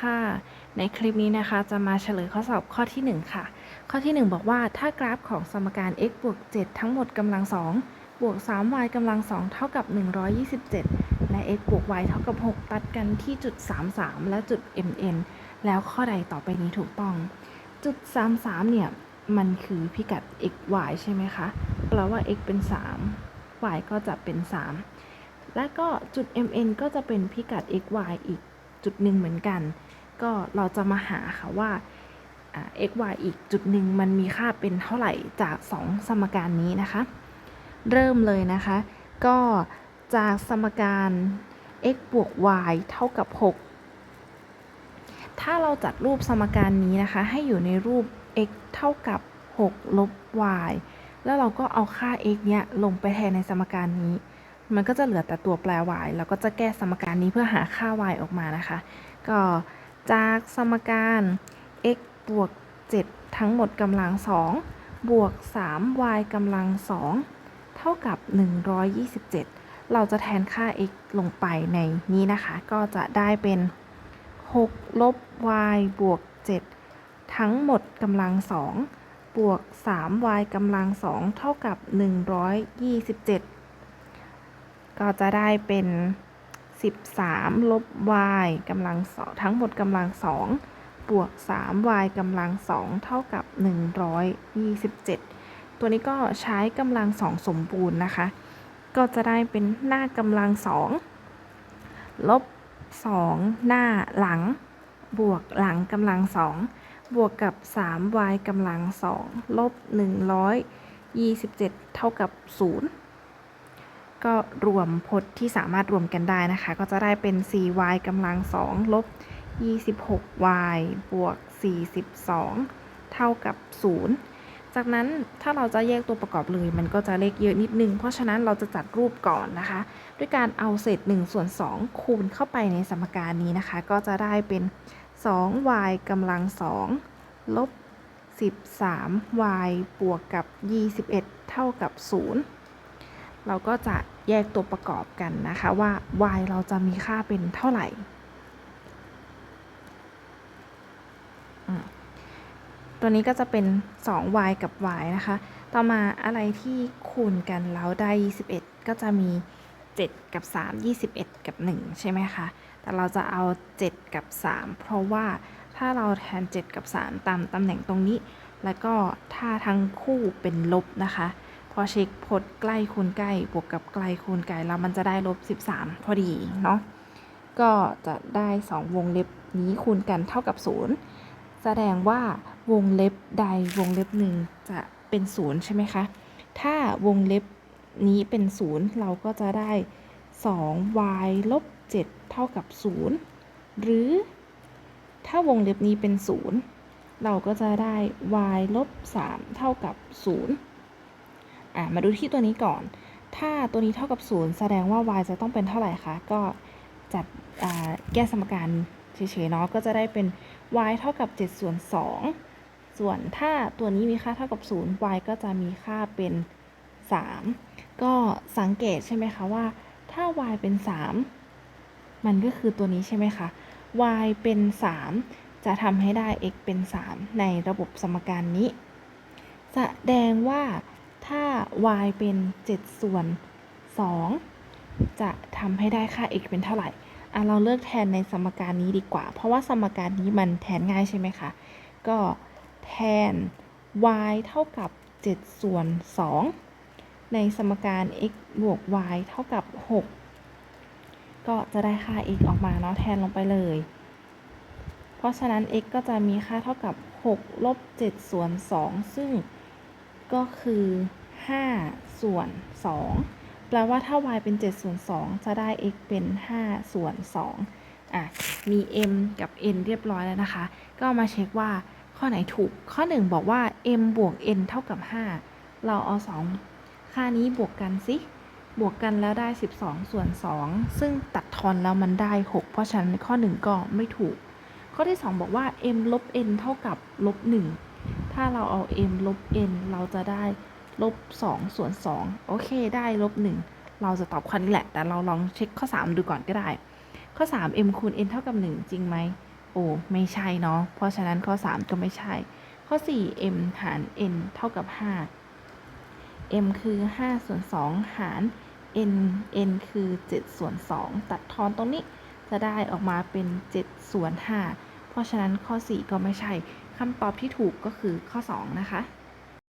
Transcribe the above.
ค่ะ ในคลิปนี้นะคะ จะมาเฉลยข้อสอบข้อที่ 1 ค่ะ ข้อที่ 1 บอกว่าถ้ากราฟของสมการ x บวก 7 ทั้งหมดกำลัง 2 บวก 3y กำลัง 2 เท่ากับ 127 และ x บวก y เท่ากับ 6 ตัดกันที่จุด 33 และจุด mn แล้วข้อใดต่อไปนี้ถูกต้อง จุด 33 เนี่ย มันคือพิกัด x y ใช่ไหมคะแปลว่า x เป็น 3 y ก็จะเป็น 3 และก็จุด mn ก็จะเป็นพิกัด x y อีกจุดหนึ่งเหมือนกัน ก็เราจะมาหาค่ะว่า x y อีกจุดหนึ่งมันมีค่าเป็นเท่าไหร่จาก 2 สมการนี้นะคะ เริ่มเลยนะคะ ก็จากสมการ x บวก y เท่ากับ 6 ถ้าเราจัดรูปสมการนี้นะคะ ให้อยู่ในรูป x เท่ากับ 6 ลบ y แล้วเราก็เอาค่า x เนี้ยลงไปแทนในสมการนี้ มันก็จะเหลือแต่ตัวแปร y แล้วก็จะแก้สมการนี้เพื่อหาค่า y ออกมานะคะ ก็ จากสมการ x บวก 7 ทั้งหมดกำลัง2บวก 3y กำลัง2เท่ากับ 127 เราจะแทนค่า x ลงไปในนี้นะคะ ก็จะได้เป็น 6 ลบ y บวก 7 ทั้งหมดกำลัง2บวก 3y กำลัง2เท่ากับ 127 ก็จะได้เป็น 13 ลบ y กำลังสองทั้งหมดกำลัง2บวก 3y กำลัง2เท่ากับ 127 ตัวนี้ก็ใช้กำลัง2สมบูรณ์นะคะ ก็จะได้เป็นหน้ากำลัง2ลบ 2 หน้าหลัง บวกหลังกำลัง2บวกกับ 3y กำลัง2ลบ 127 เท่ากับ 0 ก็รวมพจน์ที่สามารถรวมกันได้นะคะ ก็จะได้เป็น 4y กำลัง 2 ลบ 26y บวก 42 เท่ากับ 0 จากนั้นถ้าเราจะแยกตัวประกอบเลย มันก็จะเลขเยอะนิดนึง เพราะฉะนั้นเราจะจัดรูปก่อนนะคะ ด้วยการเอาเศษ1ส่วน2คูณเข้าไปในสมการนี้นะคะ ก็จะได้เป็น 2y กำลัง 2 ลบ 13y บวกกับ 21 เท่ากับ 0 เราก็จะแยกตัวประกอบกันนะคะว่า y เราจะมีค่าเป็นเท่าไหร่ ตัวนี้ก็จะเป็น 2y กับ y นะคะ ต่อมาอะไรที่คูณกันแล้วได้ 21 ก็จะมี 7 กับ 3 21 กับ 1 ใช่ไหมคะ แต่เราจะเอา 7 กับ 3 เพราะว่าถ้าเราแทน 7 กับ 3 ตามตำแหน่งตรงนี้ แล้วก็ถ้าทั้งคู่เป็นลบนะคะ อเช็คพจน์ใกล้คูณใกล้บวกกับไกลคูณไกลแล้วมันจะได้ลบ 13 พอดีเนาะก็จะได้ 2 วงเล็บนี้คูณกันเท่ากับ 0 แสดงว่าวงเล็บใดวงเล็บหนึ่งจะเป็น 0 ใช่ไหมคะ ถ้าวงเล็บนี้เป็น 0 เราก็จะได้ 2y ลบ 7 เท่ากับ 0 หรือ ถ้าวงเล็บนี้เป็น 0 เราก็จะได้ y ลบ 3 เท่ากับ 0 อะมาดูที่ตัวนี้ก่อน ถ้าตัวนี้เท่ากับ 0 แสดงว่า y จะต้องเป็นเท่าไหร่คะ ก็จัดแก้สมการเฉยๆเนาะ ก็จะได้เป็น y เท่ากับ 7 ส่วน 2 ส่วนถ้าตัวนี้มีค่าเท่ากับ 0 y ก็จะมีค่าเป็น 3 ก็สังเกตใช่ไหมคะว่า ถ้า y เป็น 3 มันก็คือตัวนี้ใช่ไหมคะ y เป็น 3 จะทำให้ได้ x เป็น 3 ในระบบสมการนี้ แสดงว่า ถ้า y เป็น 7 ส่วน 2 จะทำให้ได้ค่า x เป็นเท่าไหร่อะเราเลือกแทนในสมการนี้ดีกว่า เพราะว่าสมการนี้มันแทนง่ายใช่ไหมคะ ก็แทน y เท่ากับ 7 ส่วน 2 ในสมการ x บวก y เท่ากับ 6 ก็จะได้ค่า x ออกมาเนาะแทนลงไปเลย เพราะฉะนั้น x ก็จะมีค่าเท่ากับ 6 ลบ 7 ส่วน 2 ซึ่งก็คือ 5 ส่วน 2 แปลว่าถ้า y เป็น 7 ส่วน 2 จะได้ x เป็น 5 ส่วน 2 อะ มี m กับ n เรียบร้อยแล้วนะคะ ก็มาเช็คว่าข้อไหนถูก ข้อ 1 บอกว่า m บวก n เท่ากับ 5 เราเอา 2 ค่านี้บวกกันสิ บวกกันแล้วได้ 12 ส่วน 2 ซึ่งตัดทอนแล้วมันได้ 6 เพราะฉะนั้นข้อ 1 ก็ไม่ถูก ข้อที่ 2 บอกว่า m ลบ n เท่ากับลบ 1 ถ้าเราเอา m ลบ n เราจะได้ ลบ2ส่วน2โอเคได้ลบ1เราจะตอบข้อนี้แหละ แต่เราลองเช็คข้อ 3 ดูก่อนก็ได้ ข้อ 3 m คูณ n เท่ากับ 1 จริงไหมโอ้ไม่ใช่เนาะเพราะฉะนั้นข้อ 3 ก็ไม่ใช่ ข้อ 4 m หาร n เท่ากับ 5 m คือ 5 ส่วน 2 หาร n n คือ 7 ส่วน 2 ตัดทอนตรงนี้จะได้ออกมาเป็น 7 ส่วน 5 เพราะฉะนั้นข้อ 4 ก็ไม่ใช่คำตอบที่ถูกก็คือข้อ 2 นะคะ